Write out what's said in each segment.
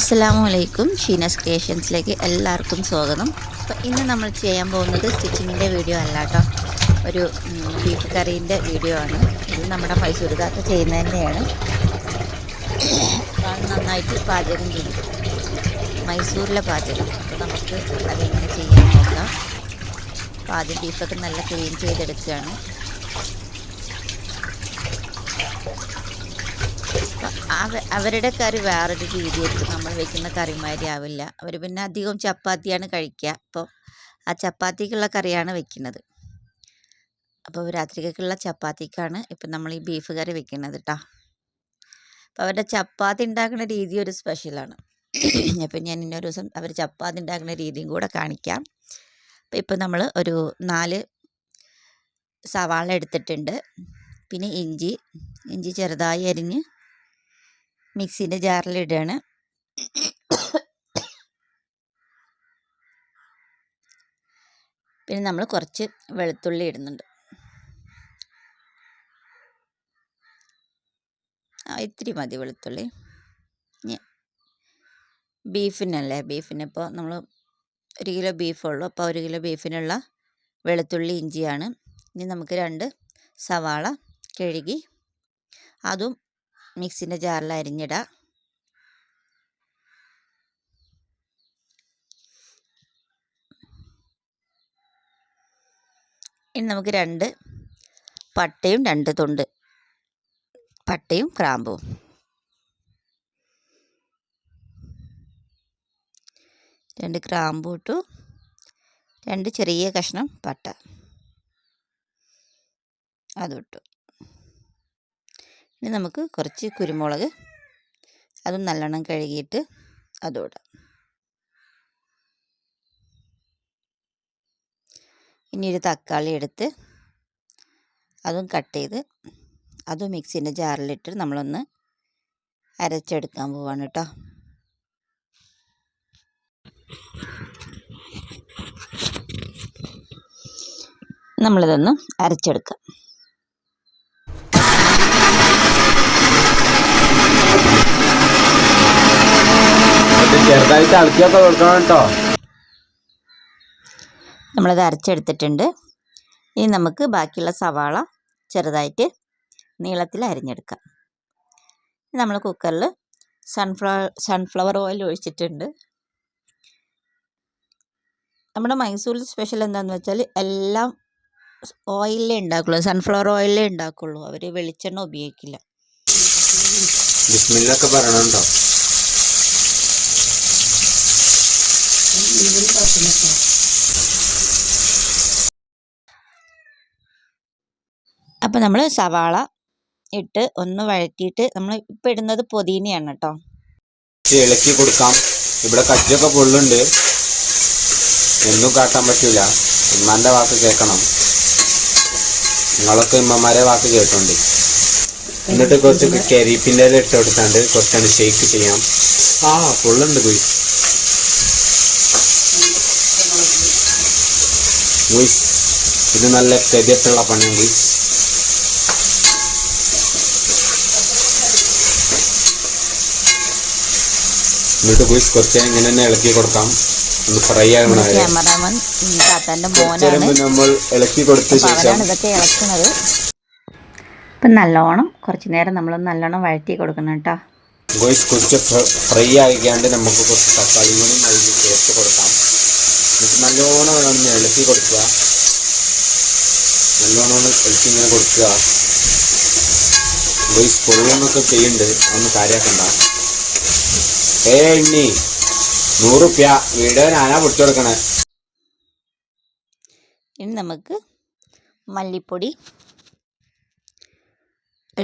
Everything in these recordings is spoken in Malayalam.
അസ്സലാമു അലൈക്കും ഷീനസ് ക്രിയേഷൻസിലേക്ക് എല്ലാവർക്കും സ്വാഗതം. അപ്പോൾ ഇന്ന് നമ്മൾ ചെയ്യാൻ പോകുന്നത് സ്റ്റിച്ചിങ്ങിന്റെ വീഡിയോ അല്ല കേട്ടോ. ഒരു ബീഫ് കറീന്റെ വീഡിയോ ആണ്. ഇത് നമ്മുടെ മൈസൂർ ചെയ്യുന്നത് തന്നെയാണ്. നന്നായിട്ട് പാചകം ചെയ്യും മൈസൂരിലെ പാചകം. അപ്പോൾ നമുക്ക് അതെങ്ങനെ ചെയ്യാൻ നോക്കാം. അപ്പോൾ ആദ്യം ബീഫൊക്കെ നല്ല ക്ലീൻ ചെയ്തെടുക്കുകയാണ്. അവരുടെ കറി വേറൊരു രീതിയായിരിക്കും. നമ്മൾ വെക്കുന്ന കറിമാതിരി ആവില്ല. അവർ പിന്നെ അധികം ചപ്പാത്തിയാണ് കഴിക്കുക അപ്പോൾ ആ ചപ്പാത്തിക്കുള്ള കറിയാണ് വെക്കുന്നത്. അപ്പോൾ രാത്രിക്കുള്ള ചപ്പാത്തിക്കാണ് ഇപ്പം നമ്മൾ ഈ ബീഫ് കറി വെക്കുന്നത് കേട്ടോ അപ്പോൾ അവരുടെ ചപ്പാത്തി ഉണ്ടാക്കുന്ന രീതി ഒരു സ്പെഷ്യലാണ് അപ്പം ഞാൻ ഇന്നൊരു ദിവസം അവർ ചപ്പാത്തി ഉണ്ടാക്കുന്ന രീതിയും കൂടെ കാണിക്കാം. അപ്പോൾ ഇപ്പം നമ്മൾ ഒരു നാല് സവാള എടുത്തിട്ടുണ്ട്. പിന്നെ ഇഞ്ചി ഇഞ്ചി ചെറുതായി അരിഞ്ഞ് മിക്സീന്റെ ജാറിലിടുകയാണ് പിന്നെ നമ്മൾ കുറച്ച് വെളുത്തുള്ളി ഇടുന്നുണ്ട്. ഇത്തിരി മതി വെളുത്തുള്ളി. ബീഫിനല്ലേ? ബീഫിനിപ്പോൾ നമ്മൾ ഒരു കിലോ ബീഫുള്ളൂ അപ്പോൾ ഒരു കിലോ ബീഫിനുള്ള വെളുത്തുള്ളി ഇഞ്ചിയാണ്. ഇനി നമുക്ക് രണ്ട് സവാള കഴുകി അതും മിക്സിന്റെ ജാറിൽ അരിഞ്ഞിടാം. ഇനി നമുക്ക് രണ്ട് പട്ടയും രണ്ട് തൊണ്ട് പട്ടയും ക്രാമ്പും. രണ്ട് ക്രാമ്പും ഇട്ടു രണ്ട് ചെറിയ കഷ്ണം പട്ട. അതും ഇട്ടു. ഇനി നമുക്ക് കുറച്ച് കുരുമുളക് അതും നല്ലോണം കഴുകിയിട്ട് അതും ഇടാം ഇനി ഒരു തക്കാളി എടുത്ത് അതും കട്ട് ചെയ്ത് അതും മിക്സിന്റെ ജാറിലിട്ട് നമ്മളൊന്ന് അരച്ചെടുക്കാൻ പോവാണ് കേട്ടോ. നമ്മളിതൊന്ന് അരച്ചെടുക്കാം അത് ചെറുതായിട്ട് ഇളക്കിയൊക്കെ കൊടുക്കണം കേട്ടോ. നമ്മളത് അരച്ചെടുത്തിട്ടുണ്ട്. ഇനി നമുക്ക് ബാക്കിയുള്ള സവാള ചെറുതായിട്ട് നീളത്തിൽ അരിഞ്ഞെടുക്കാം. നമ്മൾ കുക്കറിൽ സൺഫ്ലവർ സൺഫ്ലവർ ഓയിൽ ഒഴിച്ചിട്ടുണ്ട്. നമ്മുടെ മൈസൂരിൽ സ്പെഷ്യൽ എന്താണെന്ന് വെച്ചാൽ എല്ലാം ഓയിലേ ഉണ്ടാക്കുള്ളൂ. സൺഫ്ലവർ ഓയിലേ ഉണ്ടാക്കുള്ളൂ. അവർ വെളിച്ചെണ്ണ ഉപയോഗിക്കില്ല. ബിസ്മില്ലൊക്കെ അപ്പോൾ നമ്മൾ സവാള ഇട്ട് ഒന്ന് വഴറ്റിയിട്ട് നമ്മൾ ഇപ്പം ഇടുന്നത് പുതിനയാണ് കേട്ടോ ഇളക്കി കൊടുക്കാം. ഇവിടെ കച്ചൊക്കെ പൊള്ളുണ്ട്. ഒന്നും കാട്ടാൻ പറ്റില്ല ഉമ്മാന്റെ വാക്ക് കേൾക്കണം. നിങ്ങളൊക്കെ ഉമ്മമാരെ വാക്ക് കേട്ടുണ്ട് എന്നിട്ട് കുറച്ച് കരിപ്പിന്റെ ഇട്ട് കൊടുത്താണ്ട് കുറച്ചാണ് ഷേക്ക് ചെയ്യാം. ആ പൊള്ളുണ്ട് പോയി ഗുയ്സ് ഇത് നല്ല കെതിട്ടുള്ള പണിയാണ് ഗുയ്സ് എന്നിട്ട് ഗുയ്സ് കുറച്ച് ഇങ്ങനെ തന്നെ ഇളക്കി കൊടുക്കാം. ഒന്ന് ഫ്രൈ ആകണം നമ്മൾ ഇളക്കി കൊടുത്ത ശേഷം അവരാണ് ഇതൊക്കെ ഇളക്കുന്നത്. ഇപ്പം നല്ലോണം കുറച്ച് നേരം നമ്മൾ നല്ലോണം വഴറ്റി കൊടുക്കണം കേട്ടോ. ഗോയ്സ് കുറച്ച് ഫ്രൈ ആയിക്കാണ്ട് നമുക്ക് കുറച്ച് തക്കാളി കൂടി നൽകി ചേർത്ത് കൊടുക്കാം. എന്നിട്ട് നല്ലോണം ഒന്ന് ഇളക്കി കൊടുക്കുക. നല്ലോണം ഒന്ന് ഇളക്കി ഇങ്ങനെ കൊടുക്കുക. ഗോയ്സ് പൊള്ളുന്നൊക്കെ ചെയ്യുന്നുണ്ട്. അതൊന്ന് കാര്യാക്കണ്ട. ഏ എണ്ണി നൂറുപ്യ. വീഡിയോ ഞാനാ പൊട്ടി കൊടുക്കണേ. ഇനി നമുക്ക് മല്ലിപ്പൊടി.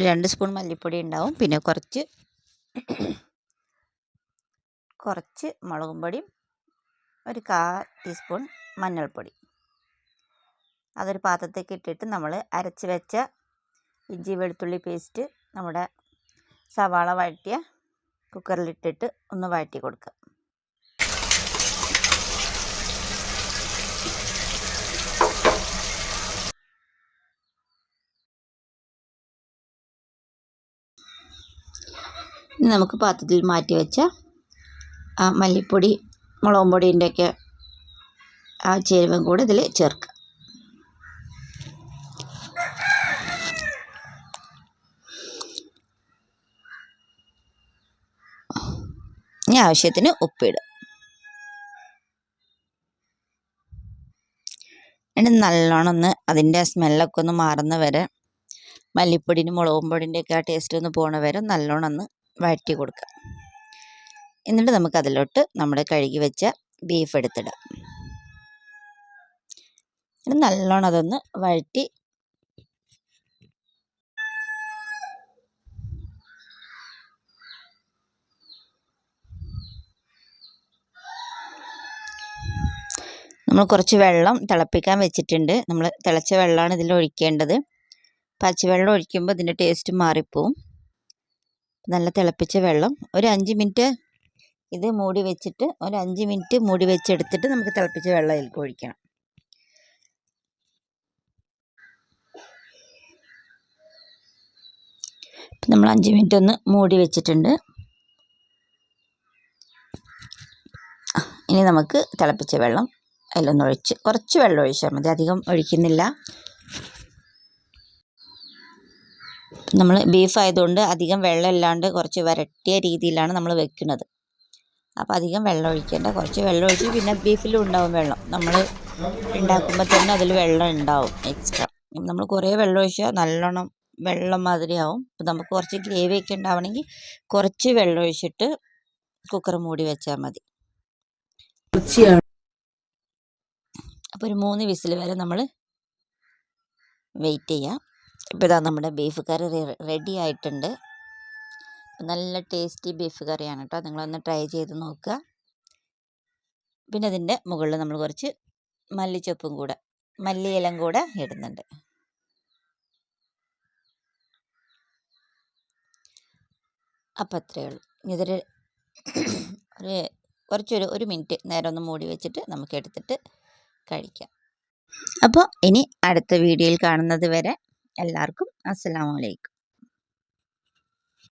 രണ്ട് സ്പൂൺ മല്ലിപ്പൊടി ഉണ്ടാവും. പിന്നെ കുറച്ച് കുറച്ച് മുളകും പൊടിയും ഒരു കാ ടീസ്പൂൺ മഞ്ഞൾപ്പൊടി. അതൊരു പാത്രത്തേക്ക് ഇട്ടിട്ട് നമ്മൾ അരച്ച് വെച്ച ഇഞ്ചി വെളുത്തുള്ളി പേസ്റ്റ് നമ്മുടെ സവാള വഴറ്റിയ കുക്കറിലിട്ടിട്ട് ഒന്ന് വഴറ്റി കൊടുക്കുക. നമുക്ക് പാത്രത്തിൽ മാറ്റി വെച്ച ആ മല്ലിപ്പൊടി മുളകും പൊടിന്റെയൊക്കെ ആ ചേരുവം കൂടെ ഇതിൽ ചേർക്കുക. ഇനി ആവശ്യത്തിന് ഉപ്പിടുക. എന്നിട്ട് നല്ലോണം ഒന്ന് അതിന്റെ സ്മെല്ലൊക്കെ ഒന്ന് മാറുന്ന വരെ മല്ലിപ്പൊടിനും മുളകും പൊടിന്റെയൊക്കെ ആ ടേസ്റ്റ് ഒന്ന് പോണ വരെ നല്ലോണം ഒന്ന് വഴറ്റി കൊടുക്കുക. എന്നിട്ട് നമുക്ക് അതിലോട്ട് നമ്മൾ കഴുകി വെച്ച ബീഫ് എടുത്തിടാം. നല്ലോണം അതൊന്ന് വഴറ്റി നമ്മൾ കുറച്ച് വെള്ളം തിളപ്പിക്കാൻ വെച്ചിട്ടുണ്ട്. നമ്മൾ തിളച്ച വെള്ളമാണ് ഇതിൽ ഒഴിക്കേണ്ടത്. പച്ചവെള്ളം ഒഴിക്കുമ്പോൾ ഇതിന്റെ ടേസ്റ്റ് മാറിപ്പോവും. നല്ല തിളപ്പിച്ച വെള്ളം. ഒരു അഞ്ച് മിനിറ്റ് ഇത് മൂടി വെച്ചിട്ട് ഒരു അഞ്ച് മിനിറ്റ് മൂടി വെച്ചെടുത്തിട്ട് നമുക്ക് തിളപ്പിച്ച വെള്ളം അതിലേക്ക് ഒഴിക്കണം. നമ്മൾ അഞ്ച് മിനിറ്റ് ഒന്ന് മൂടി വെച്ചിട്ടുണ്ട്. ഇനി നമുക്ക് തിളപ്പിച്ച വെള്ളം അതിലൊന്ന് ഒഴിച്ച് കുറച്ച് വെള്ളം ഒഴിച്ചാൽ മതി. അധികം ഒഴിക്കുന്നില്ല. നമ്മൾ ബീഫ് ആയതുകൊണ്ട് അധികം വെള്ളം ഇല്ലാണ്ട് കുറച്ച് വരട്ടിയ രീതിയിലാണ് നമ്മൾ വെക്കുന്നത്. അപ്പോൾ അധികം വെള്ളം ഒഴിക്കേണ്ട. കുറച്ച് വെള്ളം ഒഴിച്ച് പിന്നെ ബീഫിലും ഉണ്ടാവും വെള്ളം. നമ്മൾ ഉണ്ടാക്കുമ്പോൾ തന്നെ അതിൽ വെള്ളം ഉണ്ടാവും എക്സ്ട്രാ നമ്മൾ കുറേ വെള്ളം ഒഴിച്ചാൽ നല്ലോണം വെള്ളം മാതിരിയാവും. അപ്പം നമുക്ക് കുറച്ച് ഗ്രേവി ഒക്കെ ഉണ്ടാവണമെങ്കിൽ കുറച്ച് വെള്ളം ഒഴിച്ചിട്ട് കുക്കർ മൂടി വെച്ചാൽ മതി. അപ്പോൾ ഒരു മൂന്ന് വിസിൽ വരെ നമ്മൾ വെയിറ്റ് ചെയ്യാം. ഇപ്പോൾ ഇതാ നമ്മുടെ ബീഫ് കറി റെഡി ആയിട്ടുണ്ട്. നല്ല ടേസ്റ്റി ബീഫ് കറിയാണ് കേട്ടോ. നിങ്ങളൊന്ന് ട്രൈ ചെയ്ത് നോക്കുക. പിന്നെ അതിന്റെ മുകളിൽ നമ്മൾ കുറച്ച് മല്ലിച്ചപ്പും കൂടെ മല്ലിയിലം കൂടെ ഇടുന്നുണ്ട്. അപ്പം അത്രയേ ഉള്ളൂ. ഇതൊരു ഒരു കുറച്ചൊരു ഒരു മിനിറ്റ് നേരം ഒന്ന് മൂടി വെച്ചിട്ട് നമുക്ക് എടുത്തിട്ട് കഴിക്കാം. അപ്പോൾ ഇനി അടുത്ത വീഡിയോയിൽ കാണുന്നത് വരെ എല്ലാവർക്കും അസ്സാം അലൈക്കും.